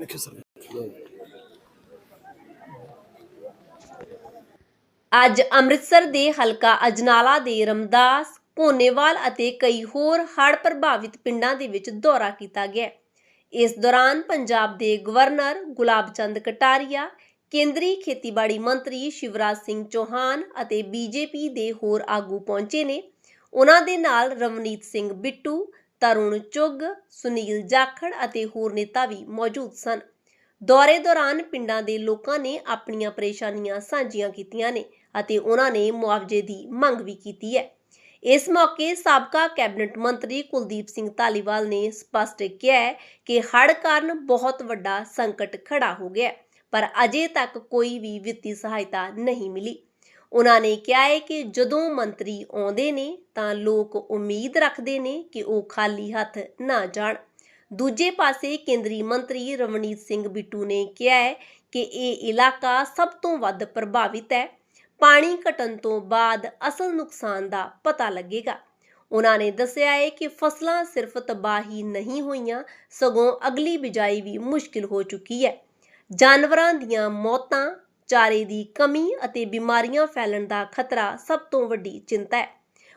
ਦੇਖੋ ਸਰ ਅੱਜ ਅੰਮ੍ਰਿਤਸਰ ਦੇ ਹਲਕਾ ਅਜਨਾਲਾ ਦੇ ਰਮਦਾਸ, ਭੋਨੇਵਾਲ ਅਤੇ ਕਈ ਹੋਰ ਹੜ੍ਹ ਪ੍ਰਭਾਵਿਤ ਪਿੰਡਾਂ ਦੇ ਵਿੱਚ ਦੌਰਾ ਕੀਤਾ ਗਿਆ। ਇਸ ਦੌਰਾਨ ਪੰਜਾਬ ਦੇ ਗਵਰਨਰ ਗੁਲਾਬ ਚੰਦ ਕਟਾਰੀਆ, ਕੇਂਦਰੀ ਖੇਤੀਬਾੜੀ ਮੰਤਰੀ ਸ਼ਿਵਰਾਜ ਸਿੰਘ ਚੌਹਾਨ ਅਤੇ ਬੀਜੇਪੀ ਦੇ ਹੋਰ ਆਗੂ ਪਹੁੰਚੇ ਨੇ। ਉਹਨਾਂ ਦੇ ਨਾਲ ਰਵਨੀਤ ਸਿੰਘ ਬਿੱਟੂ ਤਰੁਣ ਚੁੱਗ, ਸੁਨੀਲ ਜਾਖੜ ਅਤੇ ਹੋਰ ਨੇਤਾ ਵੀ ਮੌਜੂਦ ਸਨ। ਦੌਰੇ ਦੌਰਾਨ ਪਿੰਡਾਂ ਦੇ ਲੋਕਾਂ ਨੇ ਆਪਣੀਆਂ ਪਰੇਸ਼ਾਨੀਆਂ ਸਾਂਝੀਆਂ ਕੀਤੀਆਂ ਨੇ ਅਤੇ ਉਹਨਾਂ ਨੇ ਮੁਆਵਜ਼ੇ ਦੀ ਮੰਗ ਵੀ ਕੀਤੀ ਹੈ। ਇਸ ਮੌਕੇ ਸਾਬਕਾ ਕੈਬਨਿਟ ਮੰਤਰੀ ਕੁਲਦੀਪ ਸਿੰਘ ਧਾਲੀਵਾਲ ਨੇ ਸਪਸ਼ਟ ਕਿਹਾ ਕਿ ਹੜ੍ਹ ਕਾਰਨ ਬਹੁਤ ਵੱਡਾ ਸੰਕਟ ਖੜਾ ਹੋ ਗਿਆ ਪਰ ਅਜੇ ਤੱਕ ਕੋਈ ਵੀ ਵਿੱਤੀ ਸਹਾਇਤਾ ਨਹੀਂ ਮਿਲੀ। ਉਹਨਾਂ ਨੇ ਕਿਹਾ ਹੈ ਕਿ ਜਦੋਂ ਮੰਤਰੀ ਆਉਂਦੇ ਨੇ ਤਾਂ ਲੋਕ ਉਮੀਦ ਰੱਖਦੇ ਨੇ ਕਿ ਉਹ ਖਾਲੀ ਹੱਥ ਨਾ ਜਾਣ। ਦੂਜੇ ਪਾਸੇ ਕੇਂਦਰੀ ਮੰਤਰੀ ਰਵਨੀਤ ਸਿੰਘ ਬਿੱਟੂ ਨੇ ਕਿਹਾ ਹੈ ਕਿ ਇਹ ਇਲਾਕਾ ਸਭ ਤੋਂ ਵੱਧ ਪ੍ਰਭਾਵਿਤ ਹੈ। ਪਾਣੀ ਘਟਣ ਤੋਂ ਬਾਅਦ ਅਸਲ ਨੁਕਸਾਨ ਦਾ ਪਤਾ ਲੱਗੇਗਾ। ਉਹਨਾਂ ਨੇ ਦੱਸਿਆ ਹੈ ਕਿ ਫਸਲਾਂ ਸਿਰਫ ਤਬਾਹੀ ਨਹੀਂ ਹੋਈਆਂ, ਸਗੋਂ ਅਗਲੀ ਬਿਜਾਈ ਵੀ ਮੁਸ਼ਕਿਲ ਹੋ ਚੁੱਕੀ ਹੈ। ਜਾਨਵਰਾਂ ਦੀਆਂ ਮੌਤਾਂ ਚਾਰੇ ਦੀ ਕਮੀ ਅਤੇ ਬਿਮਾਰੀਆਂ ਫੈਲਣ ਦਾ ਖਤਰਾ ਸਭ ਤੋਂ ਵੱਡੀ ਚਿੰਤਾ ਹੈ।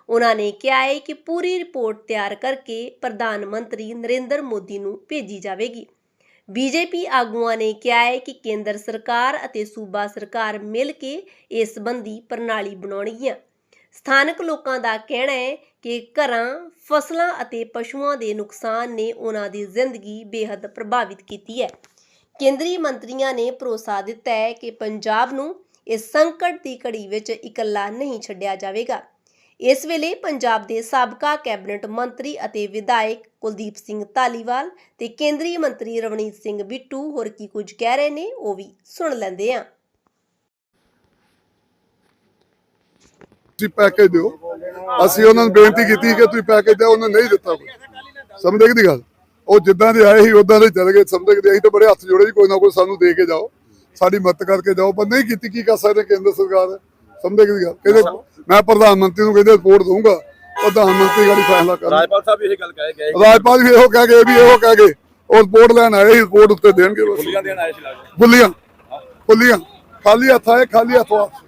ਉਹਨਾਂ ਨੇ ਕਿਹਾ ਹੈ ਕਿ ਪੂਰੀ ਰਿਪੋਰਟ ਤਿਆਰ ਕਰਕੇ ਪ੍ਰਧਾਨ ਮੰਤਰੀ ਨਰਿੰਦਰ ਮੋਦੀ ਨੂੰ ਭੇਜੀ ਜਾਵੇਗੀ। ਬੀਜੇਪੀ ਆਗੂਆਂ ਨੇ ਕਿਹਾ ਹੈ ਕਿ ਕੇਂਦਰ ਸਰਕਾਰ ਅਤੇ ਸੂਬਾ ਸਰਕਾਰ ਮਿਲ ਕੇ ਇਸ ਸੰਬੰਧੀ ਪ੍ਰਣਾਲੀ ਬਣਾਉਣਗੀਆਂ। ਸਥਾਨਕ ਲੋਕਾਂ ਦਾ ਕਹਿਣਾ ਹੈ ਕਿ ਘਰਾਂ, ਫਸਲਾਂ ਅਤੇ ਪਸ਼ੂਆਂ ਦੇ ਨੁਕਸਾਨ ਨੇ ਉਹਨਾਂ ਦੀ ਜ਼ਿੰਦਗੀ ਬੇहद ਪ੍ਰਭਾਵਿਤ ਕੀਤੀ ਹੈ। ਕੇਂਦਰੀ ਮੰਤਰੀਆਂ ਨੇ ਭਰੋਸਾ ਦਿੱਤਾ ਹੈ ਕਿ ਪੰਜਾਬ ਨੂੰ ਇਸ ਸੰਕਟ ਦੀ ਘੜੀ ਵਿੱਚ ਇਕੱਲਾ ਨਹੀਂ ਛੱਡਿਆ ਜਾਵੇਗਾ। ਇਸ ਵੇਲੇ ਪੰਜਾਬ ਦੇ ਸਾਬਕਾ ਕੈਬਨਿਟ ਮੰਤਰੀ ਅਤੇ ਵਿਧਾਇਕ ਕੁਲਦੀਪ ਸਿੰਘ ਧਾਲੀਵਾਲ ਤੇ ਕੇਂਦਰੀ ਮੰਤਰੀ ਰਵਨੀਤ ਸਿੰਘ ਬਿੱਟੂ ਹੋਰ ਕੀ ਕੁਝ ਕਹਿ ਰਹੇ ਨੇ ਉਹ ਵੀ ਸੁਣ ਲੈਂਦੇ ਆ ਤੁਸੀਂ ਪੈਕੇਜ ਦਿਓ। ਅਸੀਂ ਉਹਨਾਂ ਨੂੰ ਬੇਨਤੀ ਕੀਤੀ ਕਿ ਤੁਸੀਂ ਪੈਕੇਜ ਦਿਓ, ਉਹਨਾਂ ਨਹੀਂ ਦਿੱਤਾ ਕੋਈ। ਸਮਝਦੇ ਦੀ ਗੱਲ? ਉਹ ਜਿੱਦਾਂ ਦੇ ਆਏ ਸੀ ਉਦਾਂ ਦੇ ਚਲੇ ਗਏ ਸਮਝਦੇ ਕਿ ਅਸੀਂ ਤਾਂ ਬੜੇ ਹੱਥ ਜੋੜੇ ਜੀ ਕੋਈ ਨਾ ਕੋਈ ਸਾਨੂੰ ਦੇ ਕੇ ਜਾਓ। ਸਾਡੀ ਮਦਦ ਕਰਕੇ ਜਾਓ ਪਰ ਨਹੀਂ ਕੀਤੀ ਕੀ ਕਰ ਸਕਦੇ ਕੇਂਦਰ ਸਰਕਾਰ? ਸਮਝਦੇ ਗੱਲ? ਕਹਿੰਦੇ ਮੈਂ ਪ੍ਰਧਾਨ ਮੰਤਰੀ ਨੂੰ ਕਹਿੰਦੇ ਰਿਪੋਰਟ ਦਊਂਗਾ। ਪ੍ਰਧਾਨ ਮੰਤਰੀ ਗਾੜੀ ਫੈਸਲਾ ਕਰਨਾ ਰਾਜਪਾਲ ਸਾਹਿਬ ਵੀ ਇਹ ਗੱਲ ਕਹੇ ਗਏ ਰਾਜਪਾਲ ਵੀ ਇਹੋ ਕਹਿ ਗਏ ਵੀ ਇਹੋ ਕਹਿ ਗਏ। ਉਹ ਰਿਪੋਰਟ ਲੈਣ ਆਏ ਸੀ ਰਿਪੋਰਟ ਉੱਤੇ ਦੇਣਗੇ ਬਸ। ਬੁੱਲੀਆਂ ਦੇਣ ਆਏ ਸੀ ਲੱਗਦਾ ਬੁੱਲੀਆਂ। ਬੁੱਲੀਆਂ। ਖਾਲੀ ਹੱਥ ਆਏ ਖਾਲੀ ਹੱਥ ਵਾਪਸ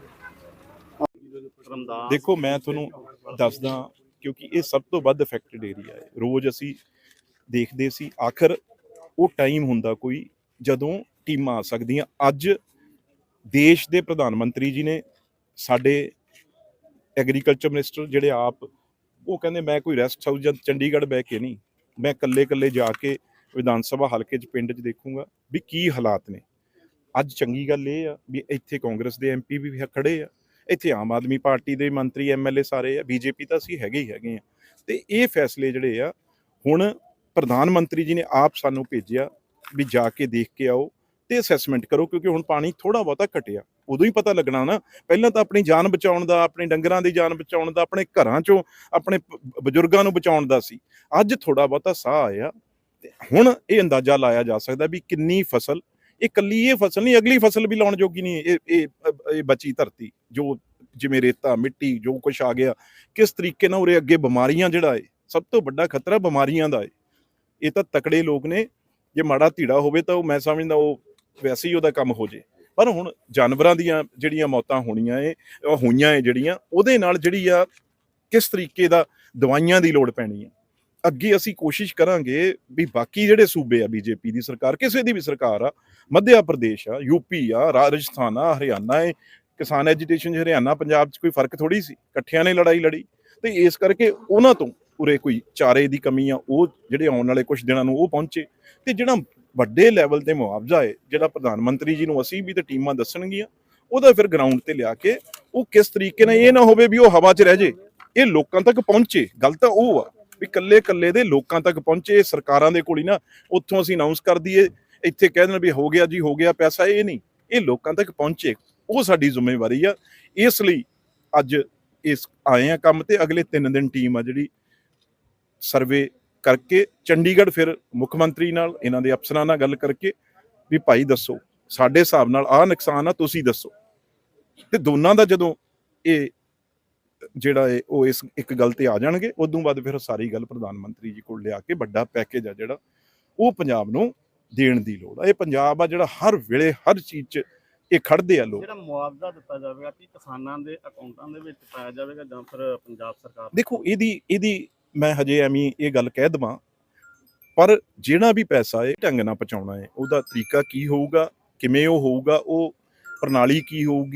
ਦੇਖੋ ਮੈਂ ਤੁਹਾਨੂੰ ਦੱਸਦਾ ਕਿਉਂਕਿ ਇਹ ਸਭ ਤੋਂ ਵੱਧ ਅਫੈਕਟਡ ਏਰੀਆ ਹੈ। ਰੋਜ਼ ਅਸੀਂ ਦੇਖਦੇ ਸੀ, ਆਖਰ ਉਹ ਟਾਈਮ ਹੁੰਦਾ ਕੋਈ ਜਦੋਂ ਟੀਮਾਂ ਆ ਸਕਦੀਆਂ। ਅੱਜ ਦੇਸ਼ ਦੇ ਪ੍ਰਧਾਨ ਮੰਤਰੀ ਜੀ ਨੇ ਸਾਡੇ ਐਗਰੀਕਲਚਰ ਮਿਨਿਸਟਰ ਜਿਹੜੇ ਆਪ, ਉਹ ਕਹਿੰਦੇ, ਮੈਂ ਕੋਈ ਰੈਸਟ ਹਾਊਸ ਜਾਂ ਚੰਡੀਗੜ੍ਹ ਬਹਿ ਕੇ ਨਹੀਂ, ਮੈਂ ਇਕੱਲੇ ਇਕੱਲੇ ਜਾ ਕੇ ਵਿਧਾਨ ਸਭਾ ਹਲਕੇ 'ਚ ਪਿੰਡ 'ਚ ਦੇਖੂੰਗਾ ਵੀ ਕੀ ਹਾਲਾਤ ਨੇ। ਅੱਜ ਚੰਗੀ ਗੱਲ ਇਹ ਆ ਵੀ ਇੱਥੇ ਕਾਂਗਰਸ ਦੇ ਐਮਪੀ ਵੀ ਖੜੇ ਆ, ਇੱਥੇ ਆਮ ਆਦਮੀ ਪਾਰਟੀ ਦੇ ਮੰਤਰੀ ਐਮਐਲਏ ਸਾਰੇ ਆ ਬੀਜੇਪੀ ਤਾਂ ਅਸੀਂ ਹੈਗੇ ਹੀ ਹੈਗੇ ਆ। ਤੇ ਇਹ ਫੈਸਲੇ ਜਿਹੜੇ ਆ, ਹੁਣ ਪ੍ਰਧਾਨ ਮੰਤਰੀ ਜੀ ਨੇ ਆਪ ਸਾਨੂੰ ਭੇਜਿਆ ਵੀ ਜਾ ਕੇ ਦੇਖ ਕੇ ਆਓ ਤੇ ਅਸੈਸਮੈਂਟ ਕਰੋ, ਕਿਉਂਕਿ ਹੁਣ ਪਾਣੀ ਥੋੜਾ ਬਹੁਤਾ ਘਟਿਆ। ਉਦੋਂ ਹੀ ਪਤਾ ਲੱਗਣਾ ਨਾ, ਪਹਿਲਾਂ ਤਾਂ ਆਪਣੀ ਜਾਨ ਬਚਾਉਣ ਦਾ, ਆਪਣੇ ਡੰਗਰਾਂ ਦੀ ਜਾਨ ਬਚਾਉਣ ਦਾ, ਆਪਣੇ ਘਰਾਂ ਚੋਂ ਆਪਣੇ ਬਜ਼ੁਰਗਾਂ ਨੂੰ ਬਚਾਉਣ ਦਾ ਸੀ। ਅੱਜ ਥੋੜਾ ਬਹੁਤਾ ਸਾਹ ਆਇਆ ਤੇ ਹੁਣ ਇਹ ਅੰਦਾਜ਼ਾ ਲਾਇਆ ਜਾ ਸਕਦਾ ਵੀ ਕਿੰਨੀ ਫਸਲ, ਇਹ ਕੱਲੀ ਇਹ ਫਸਲ ਨਹੀਂ, ਅਗਲੀ ਫਸਲ ਵੀ ਲਾਉਣ ਜੋਗੀ ਨਹੀਂ, ਇਹ ਇਹ ਇਹ ਬਚੀ ਧਰਤੀ, ਜੋ ਜਿਵੇਂ ਰੇਤਾ, ਮਿੱਟੀ, ਜੋ ਕੁਝ ਆ ਗਿਆ, ਕਿਸ ਤਰੀਕੇ ਨਾਲ ਉਰੇ ਅੱਗੇ ਬਿਮਾਰੀਆਂ ਜਿਹੜਾ ਹੈ ਸਭ ਤੋਂ ਵੱਡਾ ਖਤਰਾ ਬਿਮਾਰੀਆਂ ਦਾ ਏ। ਇਹ ਤਾਂ ਤਕੜੇ ਲੋਕ ਨੇ, ਜੇ ਮਾੜਾ ਧੀੜਾ ਹੋਵੇ ਤਾਂ ਉਹ ਮੈਂ ਸਮਝਦਾ ਉਹ ਵੈਸੇ ਹੀ ਉਹਦਾ ਕੰਮ ਹੋ ਜੇ। ਪਰ ਹੁਣ ਜਾਨਵਰਾਂ ਦੀਆਂ ਜਿਹੜੀਆਂ ਮੌਤਾਂ ਹੋਣੀਆਂ ਏ ਹੋਈਆਂ ਏ ਜਿਹੜੀਆਂ, ਉਹਦੇ ਨਾਲ ਜਿਹੜੀ ਆ ਕਿਸ ਤਰੀਕੇ ਦਾ ਦਵਾਈਆਂ ਦੀ ਲੋੜ ਪੈਣੀ ਆ। ਅੱਗੇ ਅਸੀਂ ਕੋਸ਼ਿਸ਼ ਕਰਾਂਗੇ ਵੀ ਬਾਕੀ ਜਿਹੜੇ ਸੂਬੇ ਆ, ਬੀਜੇਪੀ ਦੀ ਸਰਕਾਰ, ਕਿਸੇ ਦੀ ਵੀ ਸਰਕਾਰ ਆ, ਮੱਧਿਆ ਪ੍ਰਦੇਸ਼ ਆ ਯੂਪੀ ਆ, ਰਾਜਸਥਾਨ ਆ, ਹਰਿਆਣਾ ਏ, ਕਿਸਾਨ ਐਜੀਟੇਸ਼ਨ ਹਰਿਆਣਾ, ਪੰਜਾਬ 'ਚ ਕੋਈ ਫ਼ਰਕ ਥੋੜੀ ਸੀ, ਇਕੱਠਿਆਂ ਨੇ ਲੜਾਈ ਲੜੀ। ਤੇ ਇਸ ਕਰਕੇ ਉਹਨਾਂ ਤੋਂ ਉਰੇ ਕੋਈ ਚਾਰੇ ਦੀ ਕਮੀ ਆ, ਉਹ ਜਿਹੜੇ ਆਉਣ ਵਾਲੇ ਕੁਝ ਦਿਨਾਂ ਨੂੰ ਉਹ ਪਹੁੰਚੇ। ਤੇ ਜਿਹੜਾ ਵੱਡੇ ਲੈਵਲ ਤੇ ਮੁਆਵਜ਼ਾ ਹੈ, ਜਿਹੜਾ ਪ੍ਰਧਾਨ ਮੰਤਰੀ ਜੀ ਨੂੰ ਅਸੀਂ ਵੀ ਤੇ ਟੀਮਾਂ ਦੱਸਣਗੀਆਂ, ਉਹਦਾ ਫਿਰ ਗਰਾਊਂਡ ਤੇ ਲਿਆ ਕੇ ਉਹ ਕਿਸ ਤਰੀਕੇ ਨਾਲ ਇਹ ਨਾ ਹੋਵੇ ਵੀ ਉਹ ਹਵਾ 'ਚ ਰਹਿ ਜੇ, ਇਹ ਲੋਕਾਂ ਤੱਕ ਪਹੁੰਚੇ। ਗੱਲ ਤਾਂ ਉਹ ਆ ਵੀ ਕੱਲੇ ਕੱਲੇ ਦੇ ਲੋਕਾਂ ਤੱਕ ਪਹੁੰਚੇ ਸਰਕਾਰਾਂ ਦੇ ਕੋਲ ਹੀ ਨਾ, ਉੱਥੋਂ ਅਸੀਂ ਅਨਾਉਂਸ ਕਰ ਦਈਏ, ਇੱਥੇ ਕਹਿ ਦੇਣ ਵੀ ਹੋ ਗਿਆ ਜੀ, ਹੋ ਗਿਆ, ਪੈਸਾ ਇਹ ਨਹੀਂ, ਇਹ ਲੋਕਾਂ ਤੱਕ ਪਹੁੰਚੇ। ਉਹ ਸਾਡੀ ਜ਼ਿੰਮੇਵਾਰੀ ਆ। ਇਸ ਲਈ ਅੱਜ ਇਸ ਆਏ ਆ ਕੰਮ ਤੇ ਅਗਲੇ 3 ਦਿਨ ਟੀਮ ਆ ਜਿਹੜੀ ਸਰਵੇ ਕਰਕੇ ਚੰਡੀਗੜ੍ਹ ਫਿਰ ਮੁੱਖ ਮੰਤਰੀ ਨਾਲ ਇਹਨਾਂ ਦੇ ਅਫਸਰਾਂ ਨਾਲ ਗੱਲ ਕਰਕੇ ਵੀ ਭਾਈ ਦੱਸੋ, ਸਾਡੇ ਹਿਸਾਬ ਨਾਲ ਆਹ ਨੁਕਸਾਨ ਆ, ਤੁਸੀਂ ਦੱਸੋ। ਤੇ ਦੋਨਾਂ ਦਾ ਜਦੋਂ ਇਹ ਜਿਹੜਾ ਹੈ ਉਹ ਇਸ ਇੱਕ ਗੱਲ ਤੇ ਆ ਜਾਣਗੇ, ਉਦੋਂ ਬਾਅਦ ਫਿਰ ਸਾਰੀ ਗੱਲ ਪ੍ਰਧਾਨ ਮੰਤਰੀ ਜੀ ਕੋਲ ਲਿਆ ਕੇ ਵੱਡਾ ਪੈਕੇਜ ਆ ਜਿਹੜਾ, ਉਹ ਪੰਜਾਬ ਨੂੰ ਦੇਣ ਦੀ ਲੋੜ ਆ। ਇਹ ਪੰਜਾਬ ਆ ਜਿਹੜਾ ਹਰ ਵੇਲੇ ਹਰ ਚੀਜ਼ 'ਚ ਇਹ ਖੜਦੇ ਆ ਲੋਕ। ਜਿਹੜਾ ਮੁਆਵਜ਼ਾ ਦਿੱਤਾ ਜਾਵੇਗਾ ਕਿ ਕਿਸਾਨਾਂ ਦੇ ਅਕਾਊਂਟਾਂ ਦੇ ਵਿੱਚ ਪਾਇਆ ਜਾਵੇਗਾ ਜਾਂ ਫਿਰ ਪੰਜਾਬ ਸਰਕਾਰ ਦੇਖੋ ਇਹਦੀ ਇਹਦੀ ਮੈਂ ਹਜੇ ਐਵੇਂ ਇਹ ਗੱਲ ਕਹਿ ਦਵਾਂ ਪਰ ਜਿਹੜਾ ਵੀ ਪੈਸਾ ਹੈ ਢੰਗ ਨਾਲ ਪਹੁੰਚਾਉਣਾ ਹੈ ਉਹਦਾ ਤਰੀਕਾ ਕੀ ਹੋਊਗਾ ਕਿਵੇਂ ਉਹ ਹੋਊਗਾ ਉਹ ਪ੍ਰਣਾਲੀ ਕੀ ਹੋਊਗੀ?